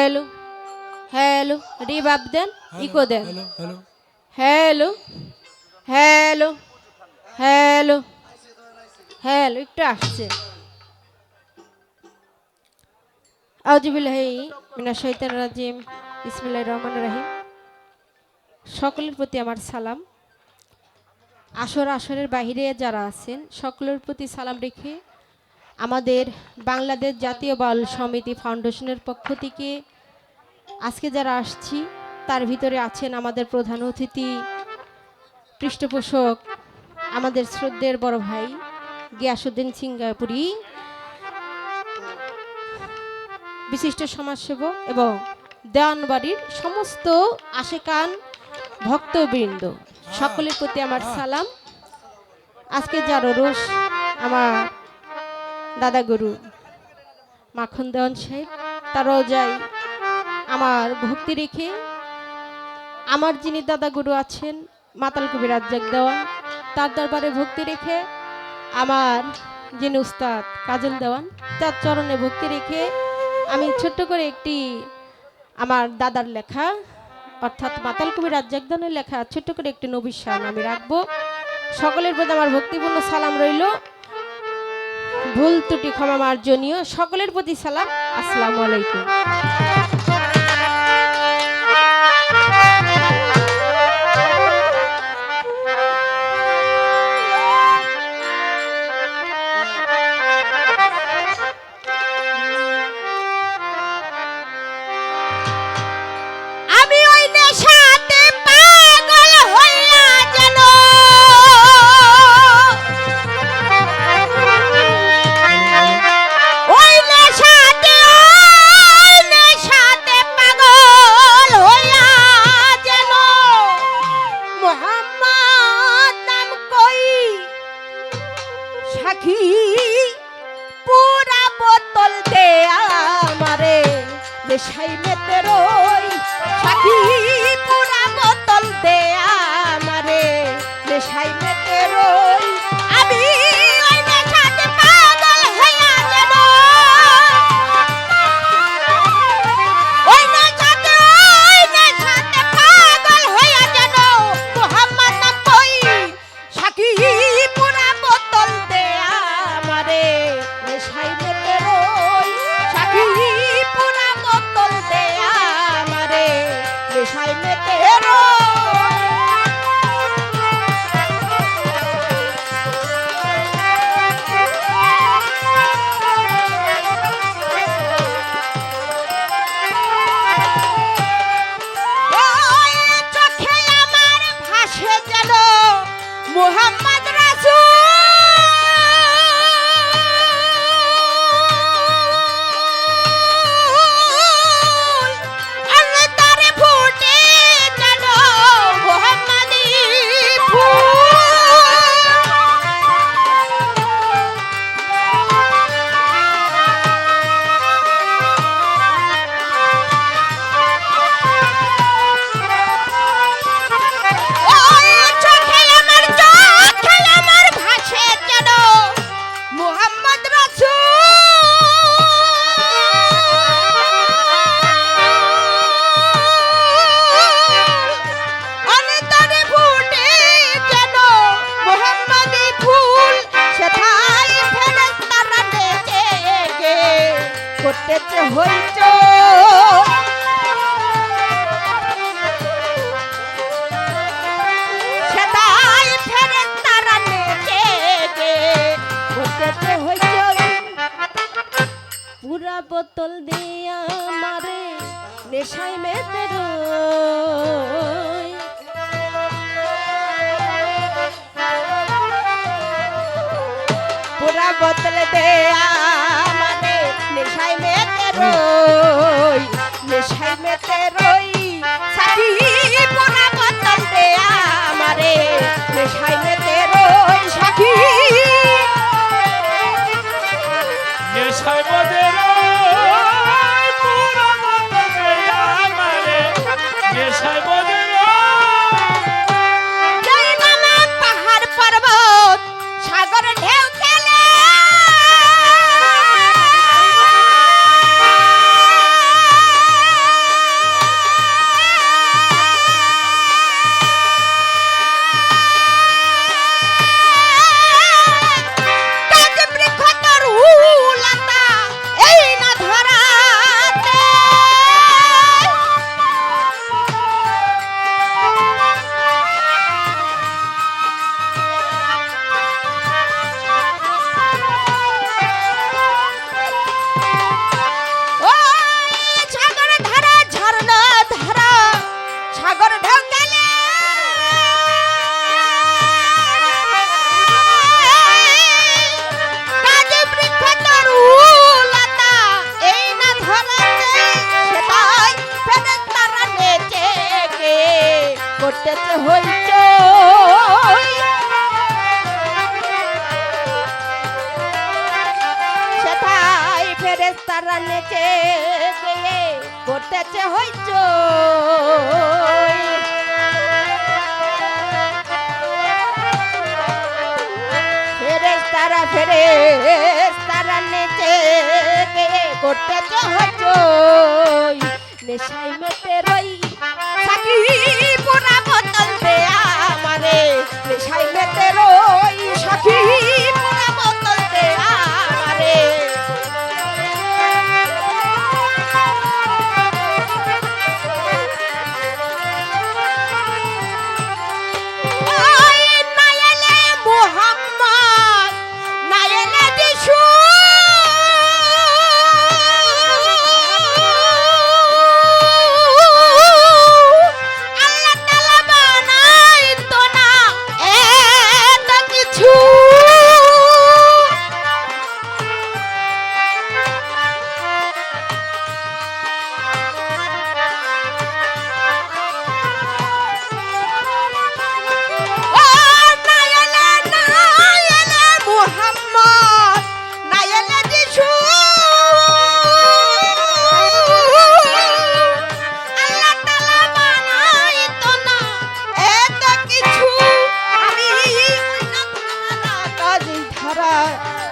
Hello hello reverb then echo then hello hello hello hello একটু আসছে। আউজিবিল্লাহি মিনা শৈতান রাজিম। ইসমিল্লাহ রহমান রাহিম। সকলের প্রতি আমার সালাম। আসর আসরের বাহিরে যারা আছেন সকলের প্রতি সালাম রেখে আমাদের বাংলাদেশ জাতীয় বাল সমিতি ফাউন্ডেশনের পক্ষ থেকে আজকে যারা আসছি, তার ভিতরে আছেন আমাদের প্রধান অতিথি, পৃষ্ঠপোষক, আমাদের শ্রদ্ধের বড় ভাই গিয়াসুদ্দিন সিঙ্গাপুরি, বিশিষ্ট সমাজসেবক এবং দেওয়ানবাড়ির সমস্ত আশেকান ভক্তবৃন্দ, সকলের প্রতি আমার সালাম। আজকে যার রোষ আমার দাদা গুরু মাখন দেওয়ান সাহেব, তারাও যাই আমার ভক্তি রেখে আমার যিনি দাদা গুরু আছেন, মাতাল কবি রাজ্জাক দেওয়ান তার দরবারে ভক্তি রেখে আমার যিনি উস্তাদ কাজল দেওয়ান, তার চরণে ভক্তি রেখে আমি ছোট্ট করে একটি আমার দাদার লেখা, অর্থাৎ মাতাল কবি রাজ্জাক দেওয়ানের লেখা, ছোট্ট করে একটি নবী শান আমি রাখব। সকলের প্রতি আমার ভক্তিপূর্ণ সালাম রইল। ভুল ত্রুটি ক্ষমা মার্জনীয়। সকলের প্রতি সালাম। আসসালামু আলাইকুম। সাক্ষী পুরা বোতল দে আমারে। নেশাই মেতে রই সাক্ষী পুরা বোতল দে নেশাই মেতে নেচে গে করতেছে হইচই পুরা বোতল দিয়া মারে মেতে পুরা বোতল দেয়া মানে মেতে রই নেশাই মেতে রই সাথী পুরা বোতল দেয়া আমারে। নেশাই মেতে রই সাথী নেশায় বদের পুরো ফেরেস্তারা নেচে গিয়ে করতেছে হইচই। ফেরেস্তারা ফেরেস্তারা নেচে গিয়ে করতেছে হইচ নেশাই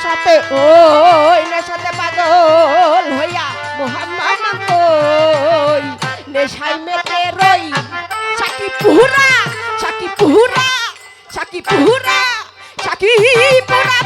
নেশাতে ওই নেশাতে পাগল হইয়া মোহাম্মদ কই? নেশাই মেতে রই। সাকি পুরা সাকি পুরা সাকি পুরা সাকি পুরা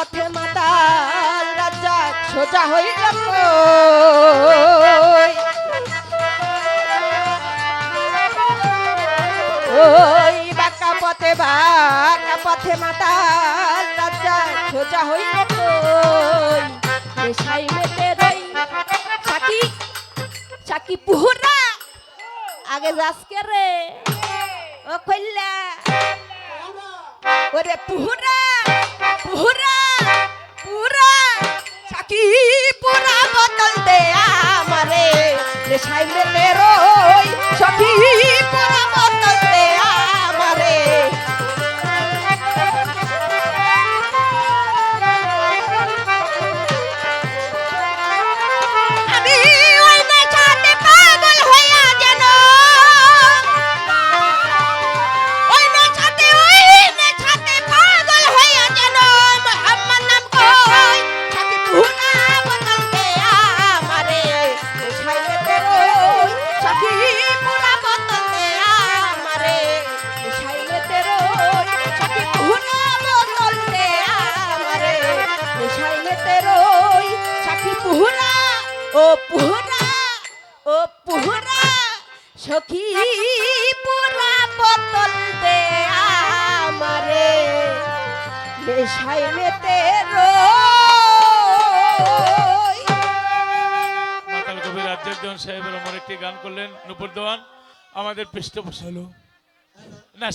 পথে মাতাল রাজা সোজা হইল কই? ওই বাঁকা পথে বাঁকা পথে মাতাল রাজা সোজা হইল কই? নেশাই মেতে রই সাকি সাকি পুহরা। আগে যাসকে রে? ও কইলা। ওরে পুহরা পুহরা। পুরা সাকি পুরা বোতল দে আমারে। নেশাই মেতে রই সখী পুরা বোতল দে আমারে। নেশায় মেতে রই। মাতাল কবির রাজ্যের জন সাহেবের আমার একটি গান করলেন নুপুর দেওয়ান আমাদের পৃষ্ঠপোষক। না